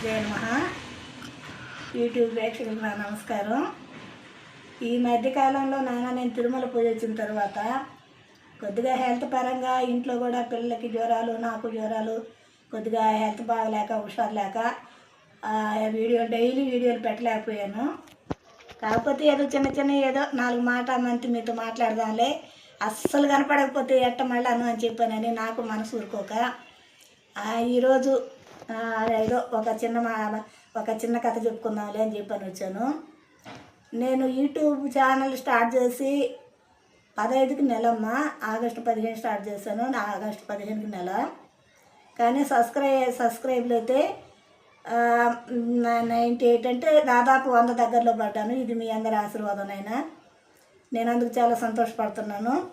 శ్రీమాత్రే నమ. యూట్యూబ్ ప్రేక్షకులకు నా నమస్కారం. ఈ మధ్యకాలంలో నాన్న నేను తిరుమల పూజ వచ్చిన తర్వాత కొద్దిగా హెల్త్ పరంగా ఇంట్లో కూడా పిల్లలకి జ్వరాలు నాకు జ్వరాలు కొద్దిగా హెల్త్ బాగలేక హుషారు లేక వీడియో డైలీ వీడియోలు పెట్టలేకపోయాను. కాకపోతే ఏదో చిన్న చిన్న ఏదో నాలుగు మాట మంతి మీతో మాట్లాడదాంలే. అస్సలు కనపడకపోతే ఎట్ట మళ్ళీ అను అని చెప్పానని నాకు మనసు ఊరుకోక ఈరోజు ఏదో ఒక చిన్న మా- ఒక చిన్న కథ చెప్పుకుందాంలే అని చెప్పని వచ్చాను. నేను యూట్యూబ్ ఛానల్ స్టార్ట్ చేసి పదహైదుకి నెలమ్మ ఆగస్టు పదిహేను స్టార్ట్ చేశాను నా ఆగస్టు పదిహేనుకి నెల. కానీ సబ్స్క్రైబ్ సబ్స్క్రైబ్లు అయితే నైంటీ ఎయిట్ అంటే దాదాపు వంద దగ్గరలో పడ్డాను. ఇది మీ అందరి ఆశీర్వాదం నేను అందుకు చాలా సంతోషపడుతున్నాను.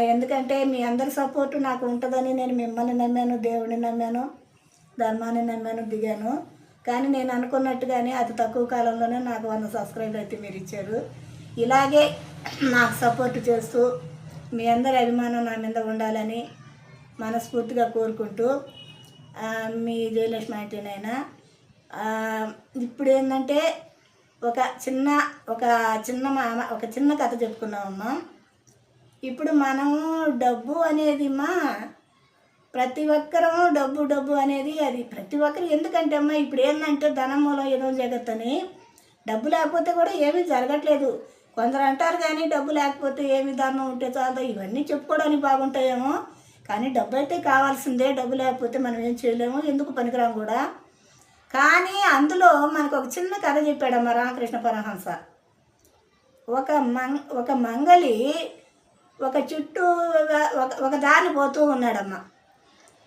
ఎందుకంటే మీ అందరి సపోర్టు నాకు ఉంటుందని నేను మిమ్మల్ని నమ్మాను దేవుడిని నమ్మాను. ధర్మాన్ని నమ్మాను దిగాను. కానీ నేను అనుకున్నట్టుగానే అతి తక్కువ కాలంలోనే నాకు వంద సబ్స్క్రైబర్ అయితే మీరు ఇచ్చారు. ఇలాగే నాకు సపోర్ట్ చేస్తూ మీ అందరి అభిమానం నా మీద ఉండాలని మనస్ఫూర్తిగా కోరుకుంటూ మీ జయలక్ష్మి ఆంటీనైనా. ఇప్పుడు ఏంటంటే ఒక చిన్న ఒక చిన్న మామ ఒక చిన్న కథ చెప్పుకున్నామమ్మా ఇప్పుడు మనము డబ్బు అనేది మా ప్రతి ఒక్కరూ డబ్బు డబ్బు అనేది అది. ప్రతి ఒక్కరు ఎందుకంటే అమ్మా ఇప్పుడు ఏంటంటే ధనం మూలం ఏదో జగత్తని డబ్బు లేకపోతే కూడా ఏమీ జరగట్లేదు. కొందరు అంటారు కానీ డబ్బు లేకపోతే ఏమి ధర్మం ఉంటే చాలు. ఇవన్నీ చెప్పుకోవడానికి బాగుంటాయేమో. కానీ డబ్బు అయితే కావాల్సిందే. డబ్బు లేకపోతే మనం ఏం చేయలేము. ఎందుకు పనికిరాము కూడా? కానీ అందులో మనకు ఒక చిన్న కథ చెప్పాడమ్మ రామకృష్ణ పరహంస ఒక మంగ ఒక మంగలి ఒక చుట్టూ ఒక ఒక పోతూ ఉన్నాడమ్మ.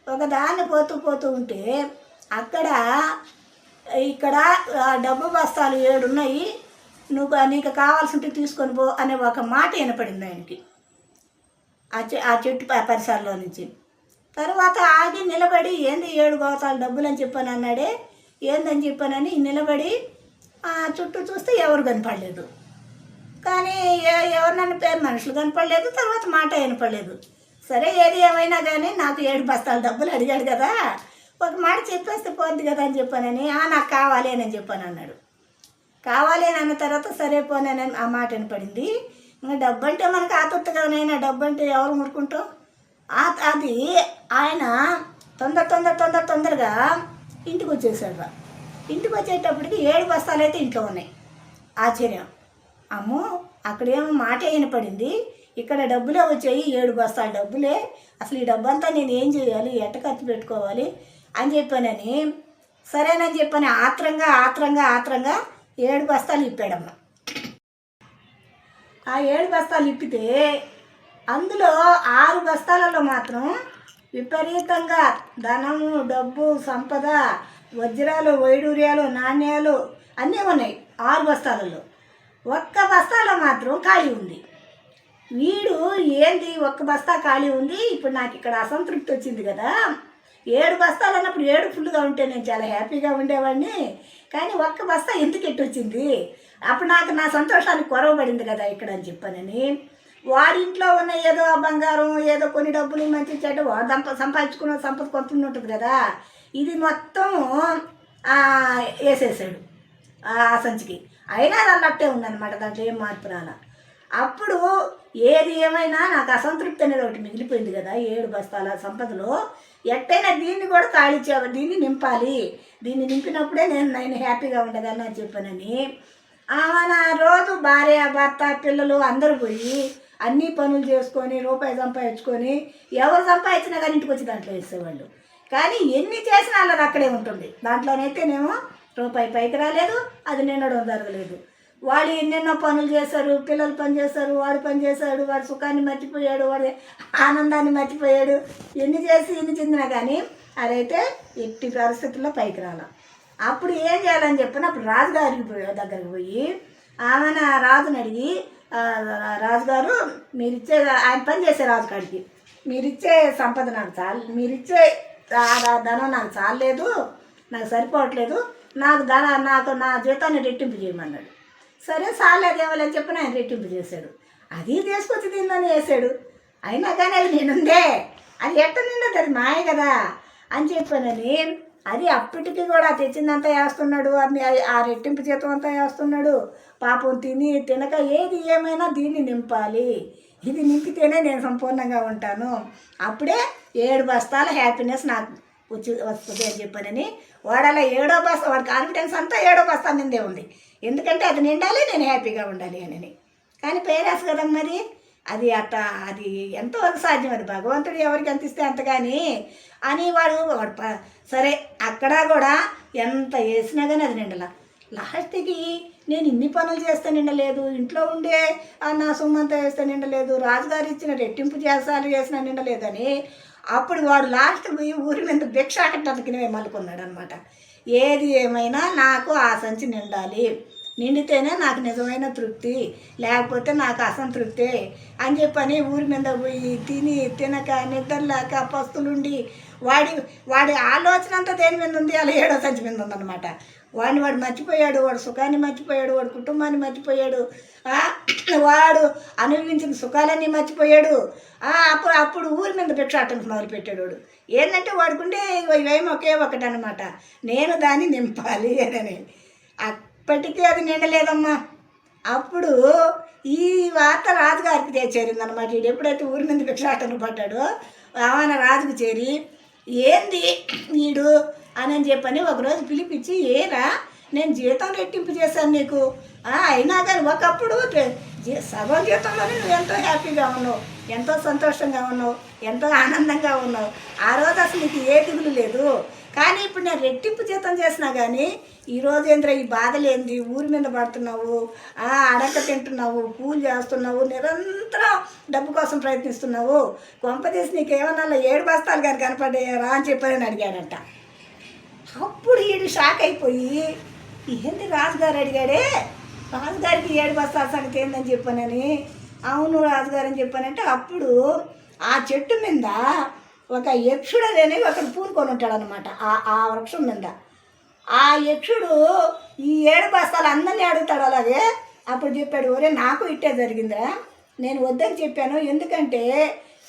ఒకదాన్ని పోతూ పోతూ ఉంటే అక్కడ ఇక్కడ డబ్బు బస్తాలు ఏడు ఉన్నాయి నువ్వు నీకు కావాల్సింటే తీసుకొని పో అనే ఒక మాట వినపడింది ఆయనకి. ఆ చె ఆ చెట్టు పరిసరాల్లో నుంచి. తర్వాత ఆగి నిలబడి ఏంది ఏడు గోతాలు డబ్బులు అని చెప్పాను అన్నాడే. ఏందని చెప్పానని నిలబడి ఆ చుట్టూ చూస్తే ఎవరు కనపడలేదు. కానీ ఎవరినన్నా పేరు మనుషులు కనపడలేదు. తర్వాత మాట వినపడలేదు. సరే ఏది ఏమైనా కానీ నాకు ఏడు బస్తాలు డబ్బులు అడిగాడు కదా. ఒక మాట చెప్పేస్తే పోద్ది కదా అని చెప్పానని "ఆ, నాకు కావాలి అని చెప్పాను అన్నాడు. కావాలి అని అన్న తర్వాత సరే పోనని ఆ మాట వినపడింది. ఇంకా డబ్బు అంటే మనకు ఆతృతగానైనా డబ్బు అంటే ఎవరు ఊరుకుంటాం అది ఆయన తొందర తొందర తొందర తొందరగా ఇంటికి వచ్చేసాడు రా. ఇంటికి వచ్చేటప్పటికి ఏడు బస్తాలు అయితే ఇంట్లో ఉన్నాయి. ఆశ్చర్యం. అమ్మో అక్కడేమో మాట వినపడింది. ఇక్కడ డబ్బులే వచ్చాయి ఏడు బస్తాలు డబ్బులే. అసలు ఈ డబ్బంతా నేను ఏం చేయాలి? ఎట్ట ఖర్చు పెట్టుకోవాలి? అని చెప్పానని సరేనని చెప్పని ఆత్రంగా ఆత్రంగా ఆత్రంగా ఏడు బస్తాలు ఇప్పాడమ్మ. ఆ ఏడు బస్తాలు ఇప్పితే అందులో ఆరు బస్తాలలో మాత్రం విపరీతంగా ధనము డబ్బు సంపద వజ్రాలు వైడూర్యాలు నాణ్యాలు అన్నీ ఉన్నాయి ఆరు బస్తాలలో. ఒక్క బస్తాలో మాత్రం ఖాళీ ఉంది. వీడు ఏంది ఒక్క బస్తా ఖాళీ ఉంది? ఇప్పుడు నాకు ఇక్కడ అసంతృప్తి వచ్చింది కదా. ఏడు బస్తాలు అన్నప్పుడు ఏడు ఫుల్గా ఉంటే నేను చాలా హ్యాపీగా ఉండేవాడిని. కానీ ఒక్క బస్తా ఎందుకు ఎట్టు వచ్చింది? అప్పుడు నాకు నా సంతోషానికి కొరవబడింది కదా ఇక్కడ అని చెప్పానని. వాడింట్లో ఉన్న ఏదో బంగారం ఏదో కొన్ని డబ్బులు మంచి చెడ్డ వాడు దంప సంపాదించుకున్న సంపద కొంత ఉంటుంది కదా. ఇది మొత్తం వేసేసాడు. ఆ సంచికి. అయినా అది అన్నట్టే ఉందన్నమాట దాంట్లో ఏం మార్పు రాలా. అప్పుడు ఏది ఏమైనా నాకు అసంతృప్తి అనేది ఒకటి మిగిలిపోయింది కదా ఏడు బస్తాల సంపదలో. ఎట్టయినా దీన్ని కూడా ఖాళీ చేయాలి దీన్ని నింపాలి. దీన్ని నింపినప్పుడే నేను నేను హ్యాపీగా ఉండగలను అని చెప్పానని. ఆమె రోజు భార్య భర్త పిల్లలు అందరూ పోయి అన్ని పనులు చేసుకొని రూపాయి సంపాదించుకొని ఎవరు సంపాదించినా కానీ ఇంటికి వచ్చి దాంట్లో వేసేవాళ్ళు. కానీ ఎన్ని చేసినా అలా అక్కడే ఉంటుంది. దాంట్లోనైతేనేమో రూపాయి పైకి రాలేదు అది నిండడం జరగలేదు. వాళ్ళు ఎన్నెన్నో పనులు చేశారు పిల్లలు పని చేశారు వాడు పని చేశాడు వాడు సుఖాన్ని మర్చిపోయాడు వాడు ఆనందాన్ని మర్చిపోయాడు. ఎన్ని చేసి ఎన్ని చెందినా కానీ అదైతే ఎట్టి పరిస్థితుల్లో పైకి రాల. అప్పుడు ఏం చేయాలని చెప్పిన అప్పుడు రాజుగారికి దగ్గరికి పోయి ఆమె రాజుని అడిగి రాజుగారు మీరు మీరిచ్చే ఆయన పని చేసే రాజు కాడికి. మీరిచ్చే సంపద నాకు చాలు మీరిచ్చే ఇచ్చే ధనం నాకు చాలలేదు నాకు సరిపోవట్లేదు నాకు ధన నాకు నా జీతాన్ని రెట్టింపు చేయమన్నాడు. సరే చాలేదు ఏమని చెప్పి ఆయన రెట్టింపు చేశాడు. అది తీసుకొచ్చి దీనిలోనే వేసాడు అయినా కానీ అది నేనుందే. అది ఎట్ట నిండదు అది మాయ కదా. అని చెప్పానని అది అప్పటికి కూడా తెచ్చిందంతా వేస్తున్నాడు. ఆ రెట్టింపు జీతం అంతా వేస్తున్నాడు. పాపం తిని తినక ఏది ఏమైనా దీన్ని నింపాలి. ఇది నింపితేనే నేను సంపూర్ణంగా ఉంటాను. అప్పుడే ఏడు బస్తాల హ్యాపీనెస్ నాకు. వచ్చి వస్తుంది అని చెప్పానని వాడలా ఏడో బస్తా వాడి కాన్ఫిడెన్స్ అంతా ఏడో బస్తా నిందే ఉంది. ఎందుకంటే అది నిండాలి నేను హ్యాపీగా ఉండాలి అని. కానీ పేరాస్ కదా మరి? అది అట్ట అది ఎంతవరకు సాధ్యం అది. భగవంతుడు ఎవరికి ఎంత ఇస్తే అంత కానీ అని వాడు వాడు సరే అక్కడ కూడా ఎంత వేసినా కానీ అది నిండలా. లాస్ట్కి నేను ఇన్ని పనులు చేస్తే నిండలేదు ఇంట్లో ఉండే నా సొమ్మంతా వేస్తే నిండలేదు రాజుగారు ఇచ్చిన రెట్టింపు చేసాలు చేసిన నిండలేదని అప్పుడు వాడు లాస్ట్ పోయి ఊరి మీద భిక్షాకట్టకినవే మలుకున్నాడు అనమాట ఏది ఏమైనా నాకు ఆ సంచి నిండాలి. నిండితేనే నాకు నిజమైన తృప్తి. లేకపోతే నాకు అసంతృప్తి అని చెప్పని ఊరి మీద పోయి తిని తినక నిద్రలేక పస్తులుండి వాడి వాడి ఆలోచన అంతా దేని మీద ఉంది? అలా ఏడో సంచి మీద ఉందన్నమాట. వాడిని వాడు మర్చిపోయాడు వాడు సుఖాన్ని మర్చిపోయాడు వాడు కుటుంబాన్ని మర్చిపోయాడు. వాడు అనుభవించిన సుఖాలన్నీ మర్చిపోయాడు. అప్పుడు అప్పుడు ఊరి మీద భిక్షాటం మొదలుపెట్టాడు వాడు ఏంటంటే వాడుకుంటే ఇవేమి ఒకే ఒకటి అనమాట నేను దాన్ని నింపాలి అని. అప్పటికీ అది నిండలేదమ్మా. అప్పుడు ఈ వార్త రాజుగారికి చేరిందనమాట ఎప్పుడైతే ఊరి మీద భిక్షాటన పడ్డాడో ఆమెన రాజుకు చేరి ఏంది వీడు అని చెప్పని ఒకరోజు పిలిపించి ఏరా నేను జీతం రెట్టింపు చేశాను నీకు. అయినా కానీ ఒకప్పుడు సగం జీతంలోనే నువ్వు ఎంతో హ్యాపీగా ఉన్నావు ఎంతో సంతోషంగా ఉన్నావు ఎంతో ఆనందంగా ఉన్నావు. ఆ రోజు అసలు నీకు ఏ దిగులు లేదు. కానీ ఇప్పుడు నేను రెట్టింపు జీతం చేసినా కానీ ఈ ఏంద్ర ఈ బాధలేంది? ఊరి మీద పడుతున్నావు ఆ, అడక తింటున్నావు పూలు చేస్తున్నావు నిరంతరం డబ్బు కోసం ప్రయత్నిస్తున్నావు. కొంపదీసి నీకు ఏమన్నా ఏడు బస్తాలు కానీ కనపడేయరా అని చెప్పని అడిగాడంట. అప్పుడు ఈడు షాక్ అయిపోయి ఏంది రాజుగారు అడిగాడే? రాజుగారికి ఏడు బస్తాల సంగతి ఏందని చెప్పానని? అవును రాజుగారు అని చెప్పానంటే అప్పుడు ఆ చెట్టు మీద ఒక యక్షుడు అనేది ఒకడు పూనుకొని ఉంటాడు అనమాట ఆ ఆ వృక్షం మీద. ఆ యక్షుడు ఈ ఏడు బస్తాలు అందరినీ అడుగుతాడు అలాగే. అప్పుడు చెప్పాడు ఒరే నాకు ఇట్టే జరిగిందిరా. నేను వద్దని చెప్పాను. ఎందుకంటే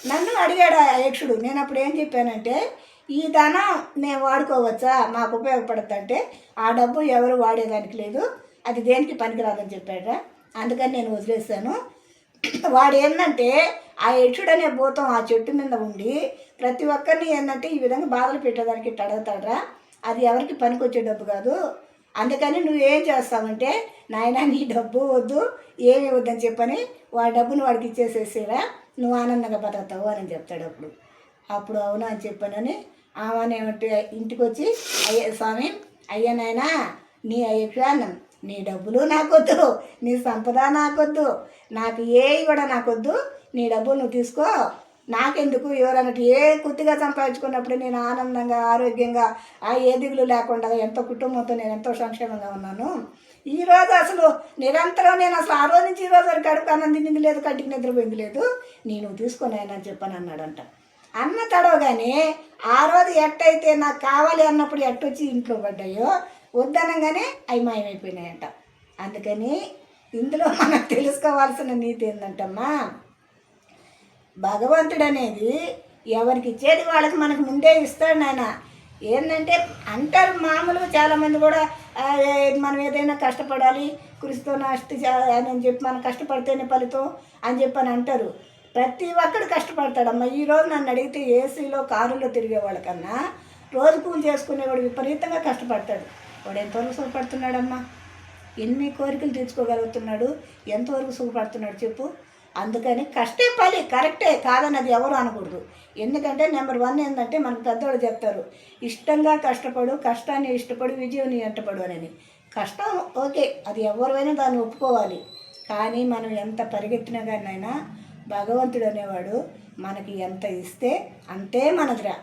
నన్ను అడిగాడు ఆ యక్షుడు. నేను అప్పుడు ఏం చెప్పానంటే ఈ ధనం నేను వాడుకోవచ్చా? మాకు ఉపయోగపడుతుందంటే ఆ డబ్బు ఎవరు వాడేదానికి లేదు. అది దేనికి పనికిరాదని చెప్పాడు అందుకని నేను వదిలేసాను వాడు ఏంటంటే ఆ యక్షుడు అనే భూతం ఆ చెట్టు మీద ఉండి ప్రతి ఒక్కరిని ఏంటంటే ఈ విధంగా బాధలు పెట్టేదానికి తడగతాడరా అది ఎవరికి పనికొచ్చే డబ్బు కాదు. అందుకని నువ్వు ఏం చేస్తావంటే నాయన నీ డబ్బు వద్దు ఏమి వద్దని చెప్పని వాడి డబ్బును వాడికి ఇచ్చేసేసిరా నువ్వు ఆనందంగా బతుకుతావు అని చెప్తాడు అప్పుడు. అప్పుడు అవునా అని చెప్పానని ఆమె ఇంటికి వచ్చి అయ్యే స్వామి అయ్యా నాయనా నీ అభిప్రాయం నీ డబ్బులు నాకొద్దు నీ సంపద నాకొద్దు నాకు ఏవి కూడా నాకొద్దు నీ డబ్బులు నువ్వు తీసుకో నాకెందుకు? ఎవరన్నట్టు ఏ కొద్దిగా సంపాదించుకున్నప్పుడు నేను ఆనందంగా ఆరోగ్యంగా ఆ ఏ దిగులు లేకుండా ఎంతో కుటుంబంతో నేను ఎంతో సంక్షేమంగా ఉన్నాను. ఈ రోజు అసలు నిరంతరం నేను అసలు ఆ రోజు నుంచి ఈ రోజు వరకు అడుగు అన్నం లేదు కంటికి నిద్రపోయింది లేదు. నేను తీసుకున్నాయని చెప్పాను అన్నాడంట. అన్న తడవగానే ఆ రోజు ఎట్టయితే నాకు కావాలి అన్నప్పుడు ఎట్టొచ్చి ఇంట్లో పడ్డాయో వద్దనగానే అవి మాయమైపోయినాయంట. అందుకని ఇందులో మనం తెలుసుకోవాల్సిన నీతి ఏంటంటమ్మా భగవంతుడు అనేది ఎవరికి ఇచ్చేది వాళ్ళకి మనకు ముందే ఇస్తాడు నాయన. ఏంటంటే అంటారు మామూలుగా చాలామంది కూడా మనం ఏదైనా కష్టపడాలి కృషితో నష్టి అని చెప్పి మనం కష్టపడితేనే ఫలితం అని చెప్పి అని అంటారు. ప్రతి ఒక్కడు కష్టపడతాడమ్మా. ఈరోజు నన్ను అడిగితే ఏసీలో కారులో తిరిగే వాళ్ళకన్నా రోజు కూలి చేసుకునేవాడు విపరీతంగా కష్టపడతాడు. వాడు ఎంతవరకు సుఖపడుతున్నాడమ్మా? ఎన్ని కోరికలు తీర్చుకోగలుగుతున్నాడు? ఎంతవరకు సుఖపడుతున్నాడు చెప్పు? అందుకని కష్టే పని కరెక్టే కాదని అది ఎవరు అనకూడదు. ఎందుకంటే నెంబర్ వన్ ఏంటంటే మనకు పెద్దవాళ్ళు చెప్తారు ఇష్టంగా కష్టపడు కష్టాన్ని ఇష్టపడు విజయం ఇష్టపడు అని అనేది. కష్టం ఓకే అది ఎవరైనా దాన్ని ఒప్పుకోవాలి. కానీ మనం ఎంత పరిగెత్తినా కానైనా భగవంతుడు అనేవాడు మనకి ఎంత ఇస్తే అంతే మనదిరా.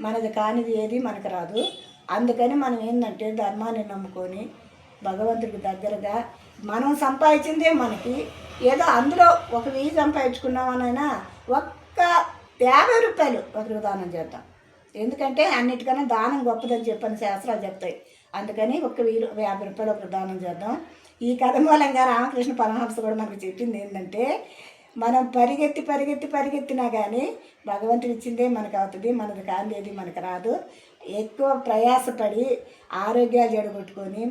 మనది కానిది ఏది మనకు రాదు. అందుకని మనం ఏంటంటే ధర్మాన్ని నమ్ముకొని భగవంతుడికి దగ్గరగా మనం సంపాదించిందే మనకి. ఏదో అందులో ఒక వెయ్యి సంపాదించుకున్నామనైనా ఒక్క యాభై రూపాయలు ఒకరికి దానం చేద్దాం. ఎందుకంటే అన్నిటికన్నా దానం గొప్పదని చెప్పని శాస్త్రాలు చెప్తాయి. అందుకని ఒక వెయ్యి యాభై రూపాయలు ఒకరికి దానం చేద్దాం. ఈ కథ మూలంగా రామకృష్ణ పరమహంస కూడా మనకు చెప్పింది ఏంటంటే మనం పరిగెత్తి పరిగెత్తి పరిగెత్తినా కానీ భగవంతుడు ఇచ్చిందే మనకు అవుతుంది మనది కానిది మనకు రాదు. ఎక్కువ ప్రయాసపడి ఆరోగ్యాలు జడగొట్టుకొని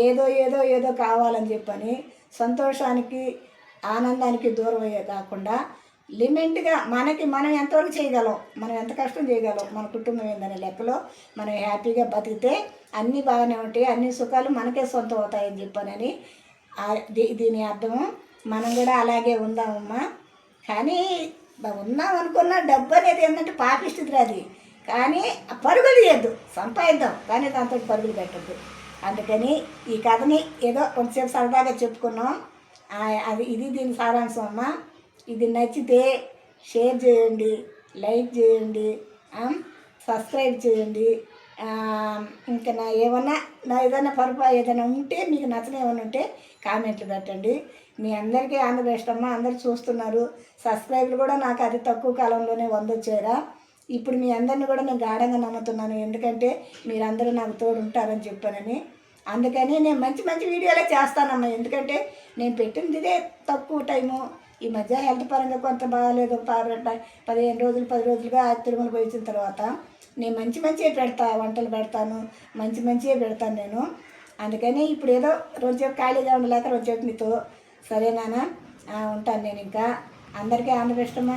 ఏదో ఏదో ఏదో కావాలని చెప్పని సంతోషానికి ఆనందానికి దూరం అయ్యే కాకుండా లిమిట్గా మనకి మనం ఎంతవరకు చేయగలం మనం ఎంత కష్టం చేయగలం మన కుటుంబం ఏందనే లెక్కలో మనం హ్యాపీగా బతికితే అన్నీ బాగానే ఉంటాయి అన్ని సుఖాలు మనకే సొంతం అవుతాయని చెప్పానని దీ- దీని అర్థము. మనం కూడా అలాగే ఉందామమ్మా. కానీ ఉన్నాం అనుకున్న డబ్బు అనేది ఏంటంటే పాపిస్తుంది అది కానీ ఆ పరుగులు చేయొద్దు సంపాదిద్దాం కానీ దాంతో పరుగులు పెట్టద్దు. అందుకని ఈ కథని ఏదో కొంచెంసేపు సరదాగా చెప్పుకున్నాం. అది ఇది దీని సారాంశం అమ్మ. ఇది నచ్చితే షేర్ చేయండి లైక్ చేయండి సబ్స్క్రైబ్ చేయండి. ఇంకా నా ఏమన్నా నా ఏదైనా పొరపా ఏదైనా ఉంటే మీకు నచ్చని ఏమైనా ఉంటే కామెంట్లు పెట్టండి. మీ అందరికీ ఆంధ్ర అమ్మ అందరు చూస్తున్నారు. సబ్స్క్రైబ్లు కూడా నాకు అతి తక్కువ కాలంలోనే వందొచ్చారా ఇప్పుడు మీ అందరిని కూడా నేను గాఢంగా నమ్ముతున్నాను. ఎందుకంటే మీరందరూ నాకు తోడు ఉంటారని చెప్పానని. అందుకని నేను మంచి మంచి వీడియోలే చేస్తానమ్మా. ఎందుకంటే నేను పెట్టింది ఇదే తక్కువ టైము. ఈ మధ్య హెల్త్ పరంగా కొంత బాగాలేదు. పదిహేను రోజులు పది రోజులుగా తిరుమల పోయించిన తర్వాత నేను మంచి మంచిగా పెడతా వంటలు పెడతాను. మంచి మంచిగా పెడతాను నేను. అందుకని ఇప్పుడు ఏదో రోజు ఖాళీగా ఉండలేక రోజు మీతో సరేనా ఉంటాను నేను ఇంకా. అందరికీ ఆంధ్ర ఇష్టమా?